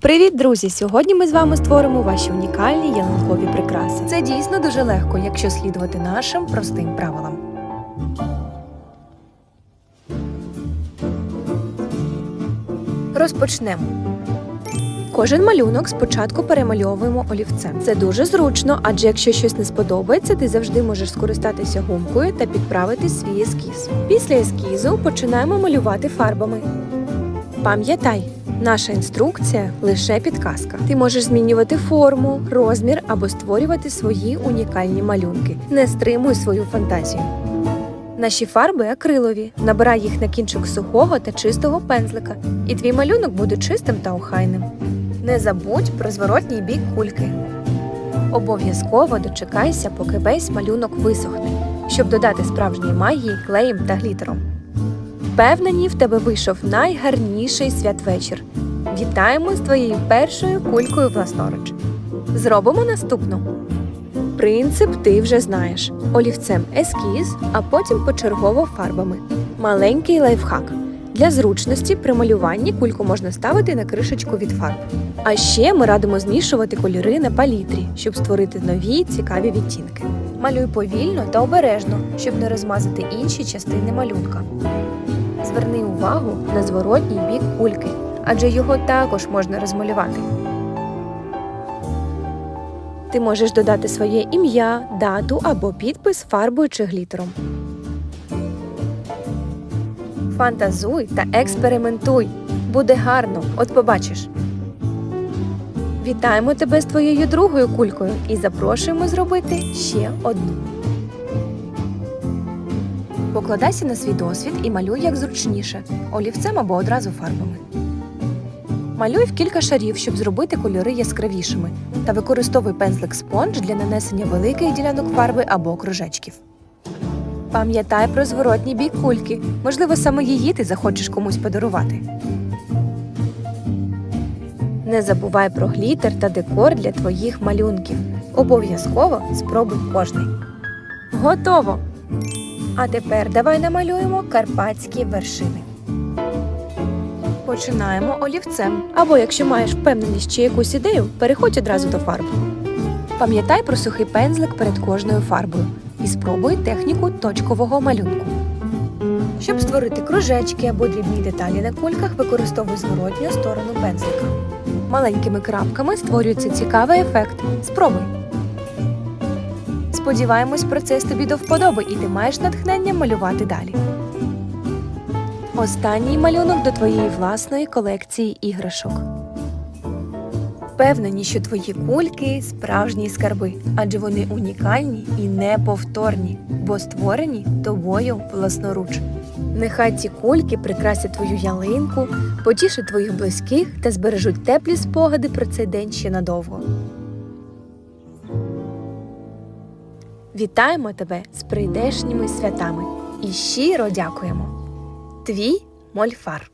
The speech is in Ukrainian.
Привіт, друзі! Сьогодні ми з вами створимо ваші унікальні ялинкові прикраси. Це дійсно дуже легко, якщо слідувати нашим простим правилам. Розпочнемо. Кожен малюнок спочатку перемальовуємо олівцем. Це дуже зручно, адже якщо щось не сподобається, ти завжди можеш скористатися гумкою та підправити свій ескіз. Після ескізу починаємо малювати фарбами. Пам'ятай, наша інструкція лише підказка. Ти можеш змінювати форму, розмір або створювати свої унікальні малюнки. Не стримуй свою фантазію. Наші фарби акрилові. Набирай їх на кінчик сухого та чистого пензлика, і твій малюнок буде чистим та охайним. Не забудь про зворотній бік кульки. Обов'язково дочекайся, поки весь малюнок висохне, щоб додати справжньої магії клеєм та глітером. Впевнені, в тебе вийшов найгарніший святвечір. Вітаємо з твоєю першою кулькою власноруч. Зробимо наступну. Принцип ти вже знаєш: олівцем ескіз, а потім почергово фарбами. Маленький лайфхак. Для зручності при малюванні кульку можна ставити на кришечку від фарб. А ще ми радимо змішувати кольори на палітрі, щоб створити нові цікаві відтінки. Малюй повільно та обережно, щоб не розмазати інші частини малюнка. Зверни увагу на зворотній бік кульки, адже його також можна розмалювати. Ти можеш додати своє ім'я, дату або підпис фарбою чи глітером. Фантазуй та експериментуй. Буде гарно, от побачиш. Вітаємо тебе з твоєю другою кулькою і запрошуємо зробити ще одну. Покладайся на свій досвід і малюй як зручніше, олівцем або одразу фарбами. Малюй в кілька шарів, щоб зробити кольори яскравішими, та використовуй пензлик спонж для нанесення великих ділянок фарби або кружечків. Пам'ятай про зворотній бік кульки. Можливо, саме її ти захочеш комусь подарувати. Не забувай про глітер та декор для твоїх малюнків. Обов'язково спробуй кожний. Готово! А тепер давай намалюємо карпатські вершини. Починаємо олівцем. Або якщо маєш впевненість чи якусь ідею, переходь одразу до фарб. Пам'ятай про сухий пензлик перед кожною фарбою і спробуй техніку точкового малюнку. Щоб створити кружечки або дрібні деталі на кульках, використовуй зворотню сторону пензлика. Маленькими крапками створюється цікавий ефект. Спробуй. Сподіваємось, процес тобі до вподоби і ти маєш натхнення малювати далі. Останній малюнок до твоєї власної колекції іграшок. Впевнені, що твої кульки справжні скарби, адже вони унікальні і неповторні, бо створені тобою власноруч. Нехай ці кульки прикрасять твою ялинку, потішать твоїх близьких та збережуть теплі спогади про цей день ще надовго. Вітаємо тебе з прийдешніми святами і щиро дякуємо. Твій Мольфар.